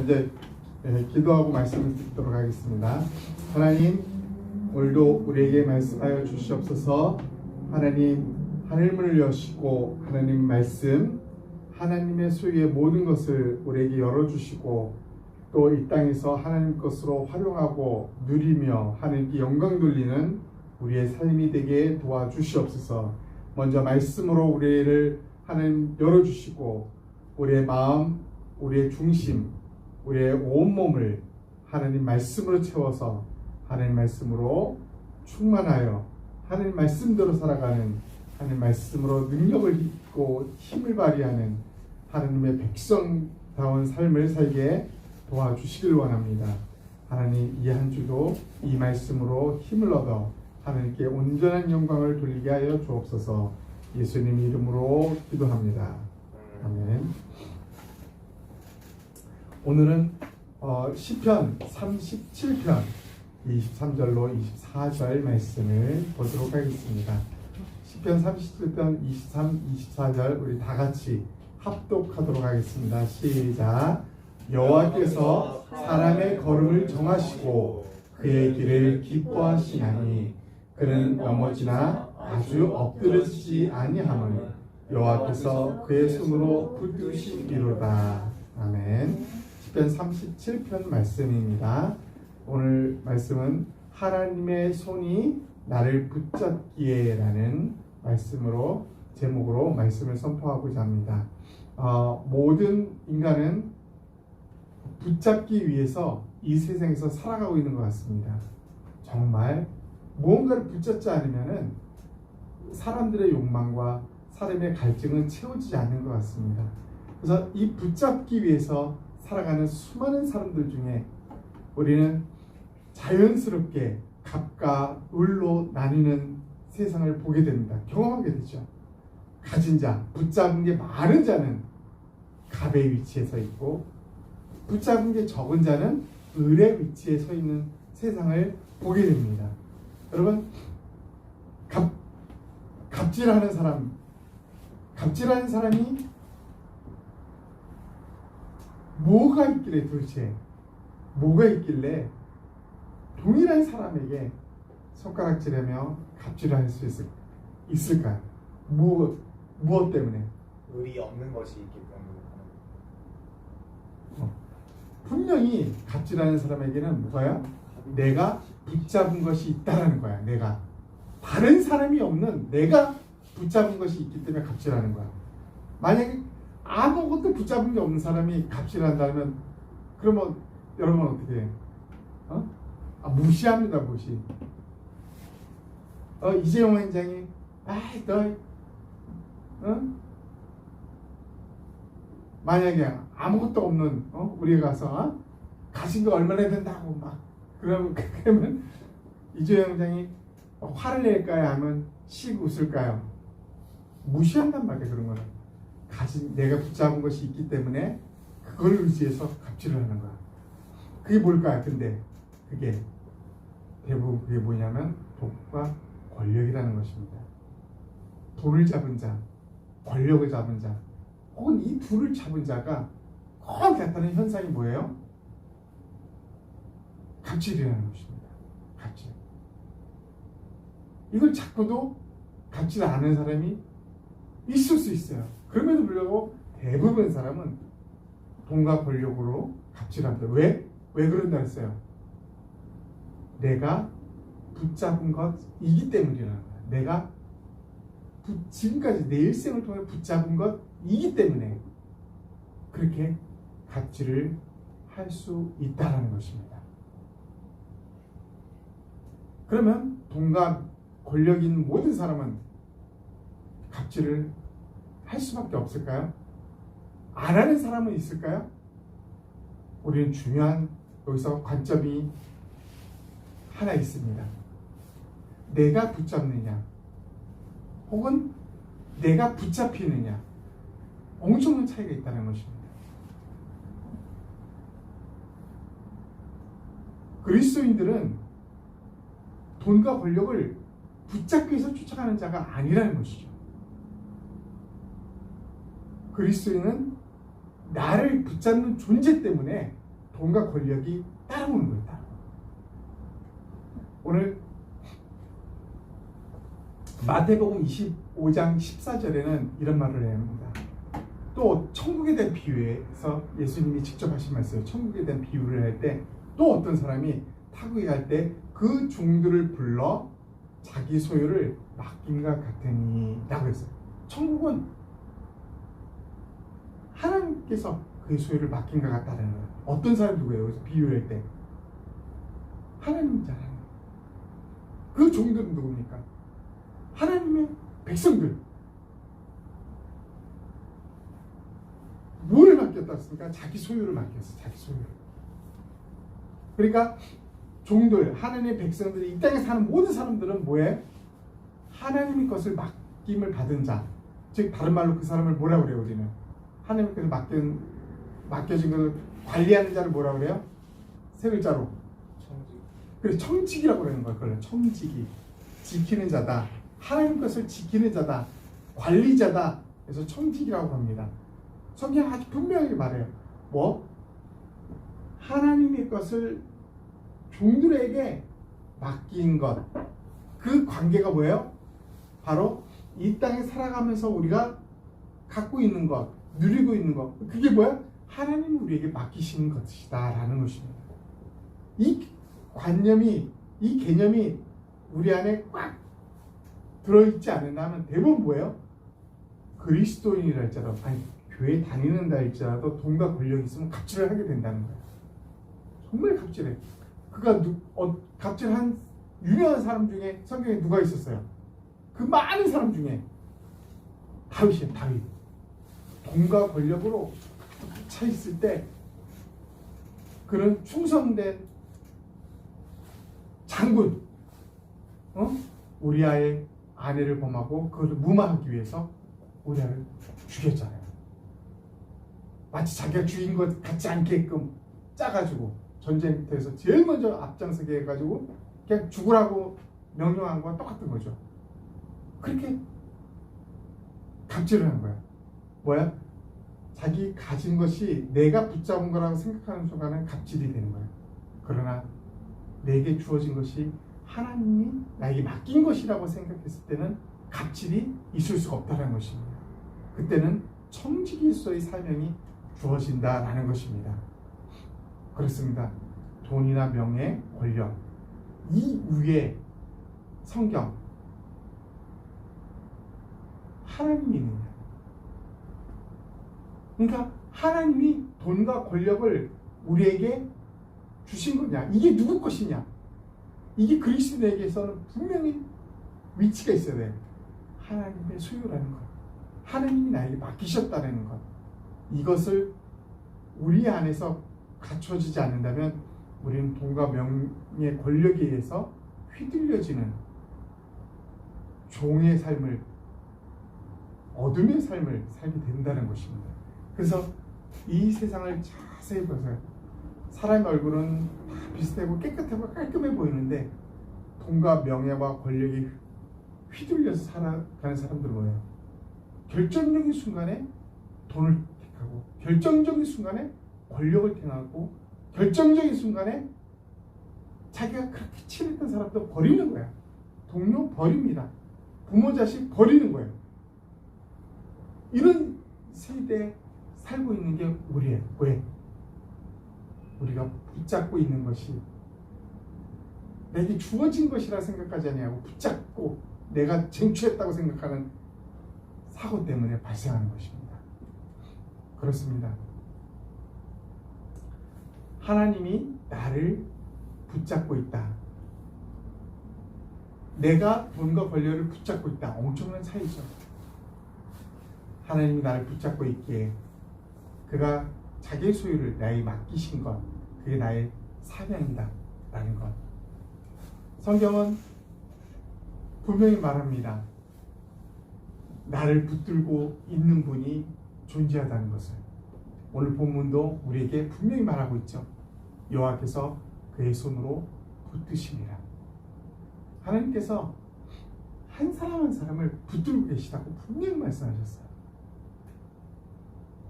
이제 예, 기도하고 말씀을 듣도록 하겠습니다. 하나님 오늘도 우리에게 말씀하여 주시옵소서. 하나님 하늘문을 여시고 하나님 말씀 하나님의 소유의 모든 것을 우리에게 열어주시고 또 이 땅에서 하나님 것으로 활용하고 누리며 하나님께 영광 돌리는 우리의 삶이 되게 도와주시옵소서. 먼저 말씀으로 우리를 하나님 열어주시고 우리의 마음, 우리의 중심, 우리의 온 몸을 하나님 말씀으로 채워서 하나님 말씀으로 충만하여 하나님 말씀대로 살아가는 하나님 말씀으로 능력을 입고 힘을 발휘하는 하나님의 백성다운 삶을 살게 도와주시길 원합니다. 하나님 이 한 주도 이 말씀으로 힘을 얻어 하나님께 온전한 영광을 돌리게 하여 주옵소서 예수님 이름으로 기도합니다. 아멘. 오늘은 어, 시편 37편 23절로 24절 말씀을 보도록 하겠습니다. 시편 37편 23, 24절 우리 다 같이 합독하도록 하겠습니다. 시작. 여호와께서 사람의 걸음을 정하시고 그의 길을 기뻐하시나니 그는 넘어지나 아주 엎드러지지 아니하노니 여호와께서 그의 손으로 붙드시리로다. 아멘. 시편 37편 말씀입니다. 오늘 말씀은 하나님의 손이 나를 붙잡기에 라는 말씀으로 제목으로 말씀을 선포하고자 합니다. 어, 모든 인간은 붙잡기 위해서 이 세상에서 살아가고 있는 것 같습니다. 정말 무언가를 붙잡지 않으면은 사람들의 욕망과 사람의 갈증은 채워지지 않는 것 같습니다. 그래서 이 붙잡기 위해서 살아가는 수많은 사람들 중에 우리는 자연스럽게 갑과 을로 나뉘는 세상을 보게 됩니다. 경험하게 되죠. 가진 자, 붙잡은 게 많은 자는 갑의 위치에 서 있고 붙잡은 게 적은 자는 을의 위치에 서 있는 세상을 보게 됩니다. 여러분 갑 갑질하는 사람 갑질하는 사람이 뭐가 있길래 도대체 뭐가 있길래 동일한 사람에게 손가락질하며 갑질할 수 있을, 있을까요? 무, 무엇 때문에? 의리 없는 것이 있기 때문에 분명히 갑질하는 사람에게는 뭐가요? 내가 붙잡은 것이 있다라는 거야. 내가 다른 사람이 없는 내가 붙잡은 것이 있기 때문에 갑질하는 거야. 만약에 아무것도 붙잡은 게 없는 사람이 갑질 한다면 그러면 여러분 어떻게 해? 어? 아, 무시합니다 무시. 어 이재용 원장이 아이 너 어? 만약에 아무것도 없는 어? 우리가 가서 어? 가신 거 얼마나 된다고 막 그러면 그러면 이재용 원장이 화를 낼까요? 하면 씩 웃을까요? 무시한단 말이야 그런 거는 가진 내가 붙잡은 것이 있기 때문에 그걸 의지해서 갑질을 하는 거야. 그게 뭘까요? 근데 그게 대부분 그게 뭐냐면 돈과 권력이라는 것입니다. 돈을 잡은 자, 권력을 잡은 자, 혹은 이 둘을 잡은 자가 꼭 나타나는 현상이 뭐예요? 갑질이라는 것입니다. 갑질. 이걸 잡고도 갑질 안 하는 사람이 있을 수 있어요. 그럼에도 불구하고 대부분 사람은 돈과 권력으로 갑질합니다. 왜? 왜 그런다 했어요? 내가 붙잡은 것이기 때문이라는 거야. 내가 부- 지금까지 내 일생을 통해 붙잡은 것이기 때문에 그렇게 갑질을 할 수 있다라는 것입니다. 그러면 돈과 권력 있는 모든 사람은 갑질을 할 수밖에 없을까요? 안 하는 사람은 있을까요? 우리는 중요한 여기서 관점이 하나 있습니다. 내가 붙잡느냐, 혹은 내가 붙잡히느냐, 엄청난 차이가 있다는 것입니다. 그리스도인들은 돈과 권력을 붙잡기 위해서 쫓아가는 자가 아니라는 것이죠. 그리스도인은 나를 붙잡는 존재 때문에 돈과 권력이 따라오는 거예요. 오늘 마태복음 25장 14절에는 이런 말을 해야 합니다. 또 천국에 대한 비유에서 예수님이 직접 하신 말씀이에요. 천국에 대한 비유를 할 때 또 어떤 사람이 타국에 갈 때 그 종들을 불러 자기 소유를 맡긴과 같으니라고 했어요. 천국은 하나님께서 그 소유를 맡긴과 같다는 거예요. 어떤 사람 누구예요? 비유할 때 하나님이잖아요. 그 종들은 누굽니까? 하나님의 백성들. 뭘 맡겼다 했습니까? 자기 소유를 맡겼어. 자기 소유를. 그러니까 종들, 하나님의 백성들이 이 땅에 사는 모든 사람들은 뭐예요? 하나님의 것을 맡김을 받은 자. 즉 다른 말로 그 사람을 뭐라 그래요, 우리는? 하나님께서 맡긴 맡겨진 것을 관리하는 자를 뭐라 그래요? 세 글자로. 청지. 그래서 청직이라고 그러는 거예요. 그걸 청직이 지키는 자다. 하나님 것을 지키는 자다. 관리자다. 그래서 청직이라고 합니다. 성경 아주 분명하게 말해요. 뭐 하나님의 것을 종들에게 맡긴 것. 그 관계가 뭐예요? 바로 이 땅에 살아가면서 우리가 갖고 있는 것, 누리고 있는 것. 그게 뭐야? 하나님이 우리에게 맡기시는 것이다라는 것입니다. 이 관념이 이 개념이 우리 안에 꽉 들어있지 않는다 하면 대부분 뭐예요? 그리스도인이라 할지라도 아니 교회 다니는다 할지라도 돈과 권력이 있으면 갑질을 하게 된다는 거예요. 정말 갑질해. 그가 누, 어, 갑질한 유명한 사람 중에 성경에 누가 있었어요? 그 많은 사람 중에 다윗이에요. 다윗. 돈과 권력으로 차 있을 때 그런 충성된 장군, 어? 우리아의 아내를 범하고 그걸 무마하기 위해서 우리아를 죽였잖아요. 마치 자기가 죽인 것 같지 않게끔 짜가지고 전쟁터에서 제일 먼저 앞장서게 해가지고 그냥 죽으라고 명령한 거와 똑같은 거죠. 그렇게 갑질을 한 거야. 뭐야? 자기 가진 것이 내가 붙잡은 거라고 생각하는 순간은 갑질이 되는 거야. 그러나 내게 주어진 것이 하나님이 나에게 맡긴 것이라고 생각했을 때는 갑질이 있을 수가 없다는 것입니다. 그때는 청지기로서의 사명이 주어진다라는 것입니다. 그렇습니다. 돈이나 명예, 권력 이 위에 성경 하나님이 있느냐? 그러니까 하나님이 돈과 권력을 우리에게 주신 거냐? 이게 누구 것이냐? 이게 그리스도에게서는 분명히 위치가 있어야 돼. 하나님의 소유라는 것. 하나님이 나에게 맡기셨다는 것. 이것을 우리 안에서 갖춰지지 않는다면 우리는 돈과 명예 권력에 의해서 휘둘려지는 종의 삶을 어둠의 삶을 살게 된다는 것입니다. 그래서 이 세상을 자세히 보세요. 사람의 얼굴은 다 비슷하고 깨끗하고 깔끔해 보이는데 돈과 명예와 권력이 휘둘려서 살아가는 사람들은 뭐예요? 결정적인 순간에 돈을 택하고 결정적인 순간에 권력을 택하고 결정적인 순간에 자기가 그렇게 친했던 사람도 버리는 거야. 동료 버립니다. 부모 자식 버리는 거예요. 이런 세대에 살고 있는 게 우리예요. 왜? 우리가 붙잡고 있는 것이 내게 주어진 것이라 생각하지 아니하고 붙잡고 내가 쟁취했다고 생각하는 사고 때문에 발생하는 것입니다. 그렇습니다. 하나님이 나를 붙잡고 있다. 내가 돈과 권력을 붙잡고 있다. 엄청난 차이죠. 하나님이 나를 붙잡고 있기에 그가 자기의 소유를 나에게 맡기신 것, 그게 나의 사명이다. 라는 것. 성경은 분명히 말합니다. 나를 붙들고 있는 분이 존재하다는 것을. 오늘 본문도 우리에게 분명히 말하고 있죠. 여호와께서 그의 손으로 붙드시니라. 하나님께서 한 사람 한 사람을 붙들고 계시다고 분명히 말씀하셨어요.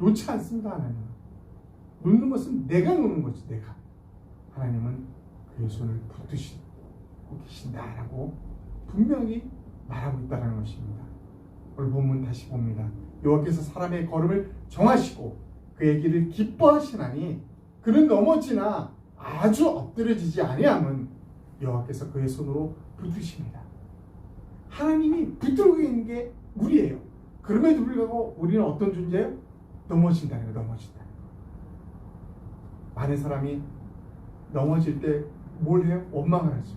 놓지 않습니다, 하나님은. 놓는 것은 내가 놓는 거지 내가. 하나님은 그의 손을 붙드시고 계신다라고 분명히 말하고 있다는 것입니다. 오늘 본문 다시 봅니다. 여호와께서 사람의 걸음을 정하시고 그의 길을 기뻐하시나니 그는 넘어지나 아주 엎드려지지 아니함은 여호와께서 그의 손으로 붙드십니다. 하나님이 붙들고 있는 게 우리예요. 그럼에도 불구하고 우리는 어떤 존재예요? 넘어진다는 거예요. 넘어진다. 많은 사람이 넘어질 때 뭘 해요? 원망을 하죠.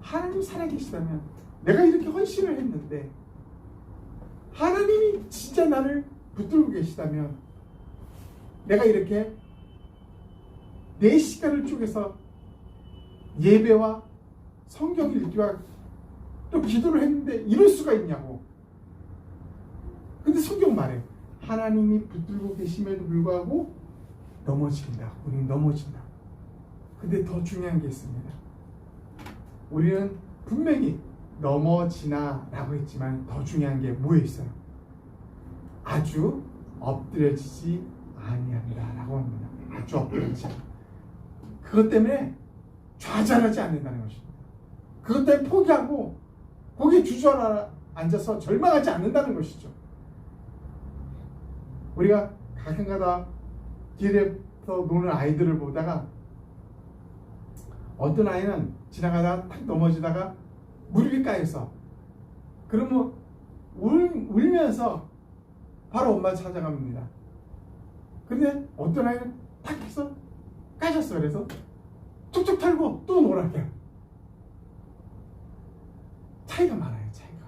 하나님 살아계시다면 내가 이렇게 헌신을 했는데 하나님이 진짜 나를 붙들고 계시다면 내가 이렇게 내 시간을 쪼개서 예배와 성경 읽기와 또 기도를 했는데 이럴 수가 있냐고. 근데 성경 말해 하나님이 붙들고 계심에도 불구하고 넘어진다. 우리는 넘어진다. 근데 더 중요한 게 있습니다. 우리는 분명히 넘어지나 라고 했지만 더 중요한 게 뭐에 있어요? 아주 엎드려지지 아니한다 라고 합니다. 아주 엎드려지지. 그것 때문에 좌절하지 않는다는 것입니다. 그것 때문에 포기하고 거기에 주저앉아서 절망하지 않는다는 것이죠. 우리가 가끔가다 길에서 노는 아이들을 보다가 어떤 아이는 지나가다가 탁 넘어지다가 무릎이 까였어. 그러면 울, 울면서 바로 엄마 찾아갑니다. 근데 어떤 아이는 탁 해서 까졌어. 그래서 툭툭 털고 또 놀아요. 차이가 많아요. 차이가.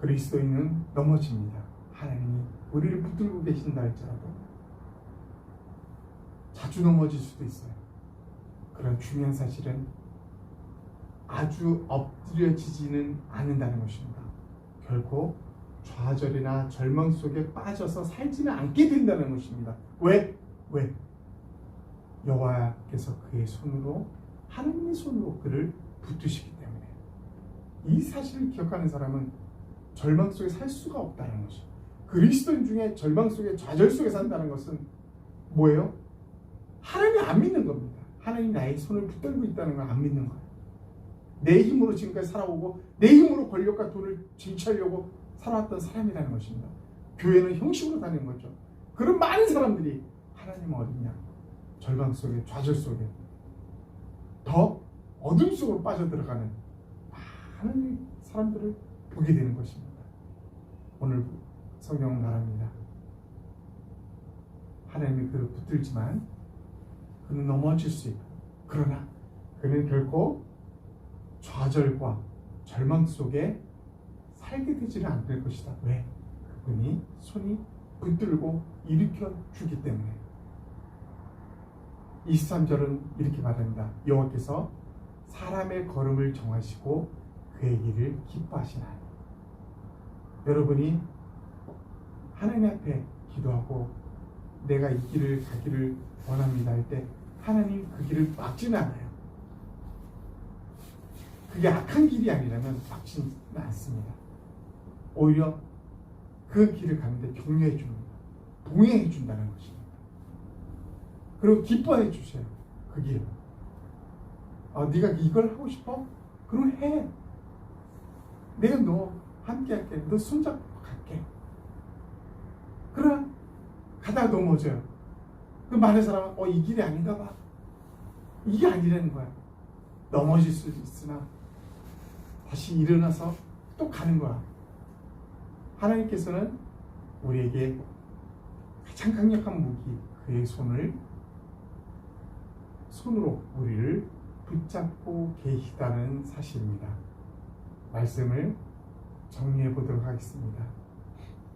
그리스도인은 넘어집니다. 하나님이 우리를 붙들고 계신다 할지라도 자주 넘어질 수도 있어요. 그런 중요한 사실은 아주 엎드려지지는 않는다는 것입니다. 결코 좌절이나 절망 속에 빠져서 살지는 않게 된다는 것입니다. 왜? 왜? 여호와께서 그의 손으로 하나님의 손으로 그를 붙드시기 때문에 이 사실을 기억하는 사람은 절망 속에 살 수가 없다는 것이죠. 그리스도인 중에 절망 속에 좌절 속에 산다는 것은 뭐예요? 하나님 안 믿는 겁니다. 하나님 나의 손을 붙들고 있다는 걸 안 믿는 거예요. 내 힘으로 지금까지 살아오고 내 힘으로 권력과 돈을 쟁취하려고 살아왔던 사람이라는 것입니다. 교회는 형식으로 다니는 거죠. 그런 많은 사람들이 하나님은 어딨냐? 절망 속에 좌절 속에 더 어둠 속으로 빠져들어가는 많은 사람들을 보게 되는 것입니다. 오늘 성경은 말합니다. 하나님이 그를 붙들지만 그는 넘어질 수 있다. 그러나 그는 결코 좌절과 절망 속에 살게 되지는 않을 것이다. 왜? 그분이 손이 붙들고 일으켜 주기 때문에. 23절은 이렇게 말합니다. 여호와께서 사람의 걸음을 정하시고 그의 길을 기뻐하시나니. 여러분이 하나님 앞에 기도하고 내가 이 길을 가기를 원합니다 할 때 하나님 그 길을 막지는 않아요. 그게 악한 길이 아니라면 막지는 않습니다. 오히려 그 길을 가는데 격려해 줍니다. 동행해 준다는 것입니다. 그리고 기뻐해 주세요. 그 길. 아, 네가 이걸 하고 싶어? 그럼 해. 내가 너 함께 할게. 너 손잡고. 그러나 가다가 넘어져요. 그 많은 사람은 어, 이 길이 아닌가 봐. 이게 아니라는 거야. 넘어질 수도 있으나 다시 일어나서 또 가는 거야. 하나님께서는 우리에게 가장 강력한 무기, 그의 손을 손으로 우리를 붙잡고 계시다는 사실입니다. 말씀을 정리해 보도록 하겠습니다.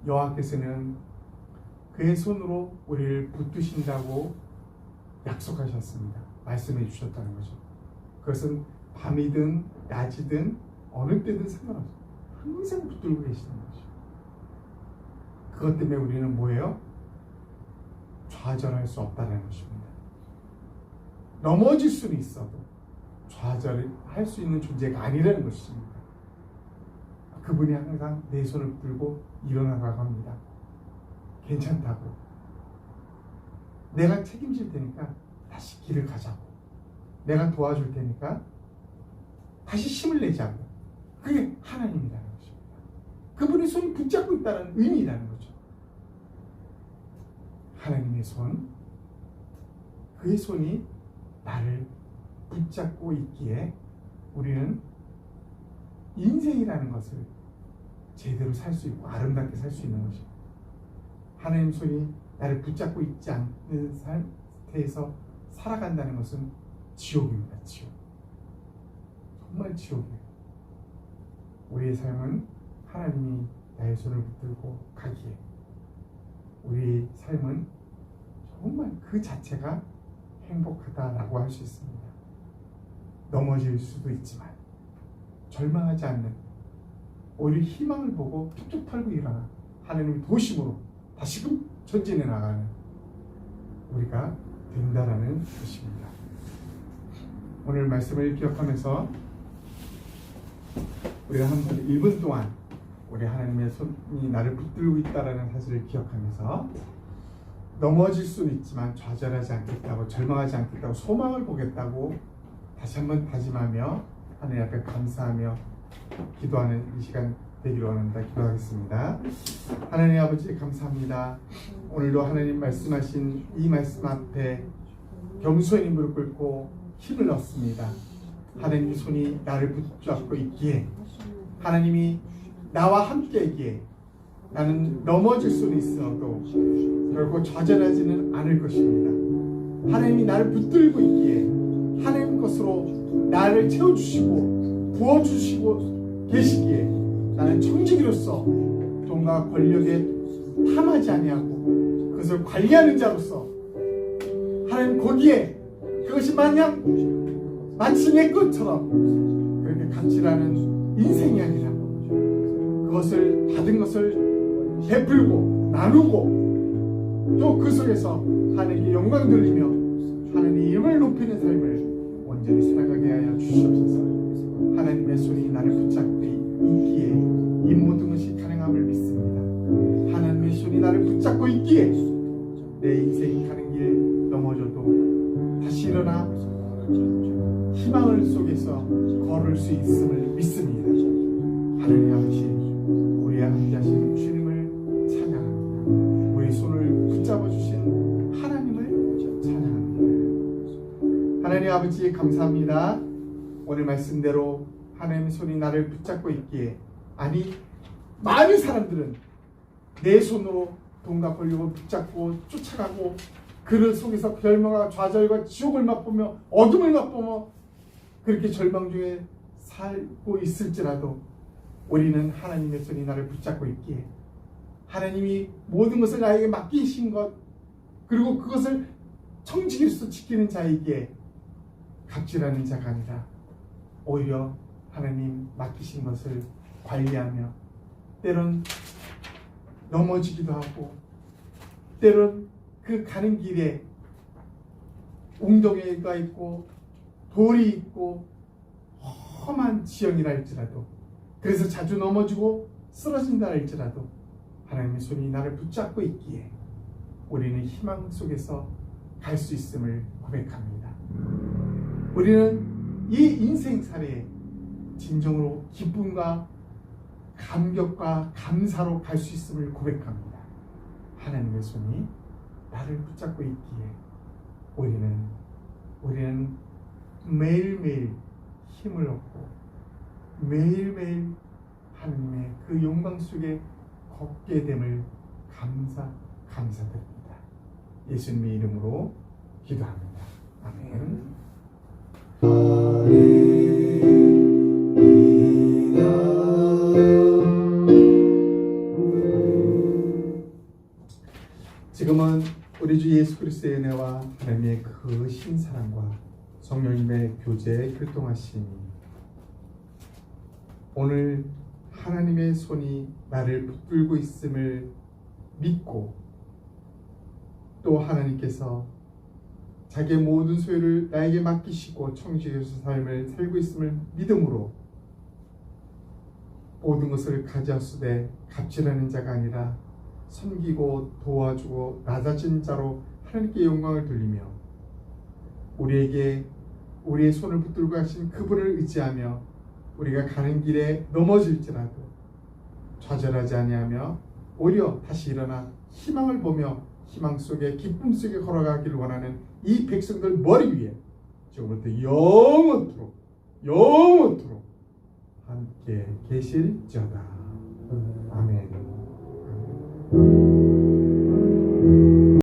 여호와께서는 그의 손으로 우리를 붙드신다고 약속하셨습니다. 말씀해 주셨다는 거죠. 그것은 밤이든 낮이든 어느 때든 상관없어요. 항상 붙들고 계시는 거죠. 그것 때문에 우리는 뭐예요? 좌절할 수 없다는 것입니다. 넘어질 수는 있어도 좌절할 수 있는 존재가 아니라는 것입니다. 그분이 항상 내 손을 붙들고 일어나라고 합니다. 괜찮다고 내가 책임질 테니까 다시 길을 가자고. 내가 도와줄 테니까 다시 힘을 내자고. 그게 하나님이라는 것입니다. 그분의 손 붙잡고 있다는 의미라는 거죠. 하나님의 손, 그의 손이 나를 붙잡고 있기에 우리는 인생이라는 것을 제대로 살 수 있고 아름답게 살 수 있는 것입니다. 하나님 손이 나를 붙잡고 있지 않는 상태에서 살아간다는 것은 지옥입니다. 지옥. 정말 지옥이에요. 우리의 삶은 하나님이 나의 손을 붙들고 가기에 우리의 삶은 정말 그 자체가 행복하다라고 할 수 있습니다. 넘어질 수도 있지만 절망하지 않는 오히려 희망을 보고 툭툭 털고 일어나 하나님의 도심으로 다시금 전진해 나가는 우리가 된다라는 것입니다. 오늘 말씀을 기억하면서 우리가 한 1분 동안 우리 하나님의 손이 나를 붙들고 있다라는 사실을 기억하면서 넘어질 수는 있지만 좌절하지 않겠다고 절망하지 않겠다고 소망을 보겠다고 다시 한번 다짐하며 하나님 앞에 감사하며 기도하는 이 시간 되기를 원합니다. 기도하겠습니다. 하나님 아버지 감사합니다. 오늘도 하나님 말씀하신 이 말씀 앞에 겸손히 무릎 꿇고 힘을 얻습니다. 하나님 손이 나를 붙잡고 있기에 하나님이 나와 함께이기에 나는 넘어질 수는 있어도 결코 좌절하지는 않을 것입니다. 하나님이 나를 붙들고 있기에 하나님 것으로 나를 채워주시고 부어주시고 계시기에 나는 청지기로서 돈과 권력에 탐하지 아니하고 그것을 관리하는 자로서 하나님 거기에 그것이 마냥 마치 내 것처럼 그렇게 가치라는 인생이 아니라 그것을 받은 것을 베풀고 나누고 또 그 속에서 하나님께 영광 돌리며 하나님의 이름을 높이는 삶을 온전히 살아가게 하여 주시옵소서. 하나님의 손이 나를 붙잡고 있기에 이 모든 것이 가능함을 믿습니다 하나님의 손이 나를 붙잡고 있기에 내 인생이 가는 길 넘어져도 다시 일어나 희망을 속에서 걸을 수 있음을 믿습니다 하나님 아버지 우리와 함께 하신 주님을 찬양합니다. 우리 손을 붙잡아 주신 하나님을 찬양합니다. 하나님 아버지 감사합니다. 오늘 말씀대로 하나님의 손이 나를 붙잡고 있기에 아니 많은 사람들은 내 손으로 돈과 권력을 붙잡고 쫓아가고 그를 속에서 별명과 좌절과 지옥을 맛보며 어둠을 맛보며 그렇게 절망 중에 살고 있을지라도 우리는 하나님의 손이 나를 붙잡고 있기에 하나님이 모든 것을 나에게 맡기신 것 그리고 그것을 청지기로서 지키는 자에게 갑질하는 자가 아니라 오히려 하나님 맡기신 것을 관리하며 때론 넘어지기도 하고 때론 그 가는 길에 웅덩이가 있고 돌이 있고 험한 지형이라 할지라도 그래서 자주 넘어지고 쓰러진다 할지라도 하나님의 손이 나를 붙잡고 있기에 우리는 희망 속에서 갈 수 있음을 고백합니다. 우리는 이 인생살이에 진정으로 기쁨과 감격과 감사로 갈 수 있음을 고백합니다. 하나님의 손이 나를 붙잡고 있기에 우리는 우리는 매일매일 힘을 얻고 매일매일 하나님의 그 영광 속에 걷게 됨을 감사 감사드립니다. 예수님의 이름으로 기도합니다. 아멘. 지금 그 신사랑과 성령님의 교제에 교통하심이 오늘 하나님의 손이 나를 붙들고 있음을 믿고 또 하나님께서 자기의 모든 소유를 나에게 맡기시고 청지기로서 삶을 살고 있음을 믿음으로 모든 것을 가져쓰되 갑질하는 자가 아니라 섬기고 도와주고 낮아진 자로 하나님께 영광을 돌리며 우리에게 우리의 손을 붙들고 하신 그분을 의지하며 우리가 가는 길에 넘어질지라도 좌절하지 아니하며 오히려 다시 일어나 희망을 보며 희망 속에 기쁨 속에 걸어가기를 원하는 이 백성들 머리 위에 지금부터 영원토록 영원토록 함께 계실지어다. 아멘.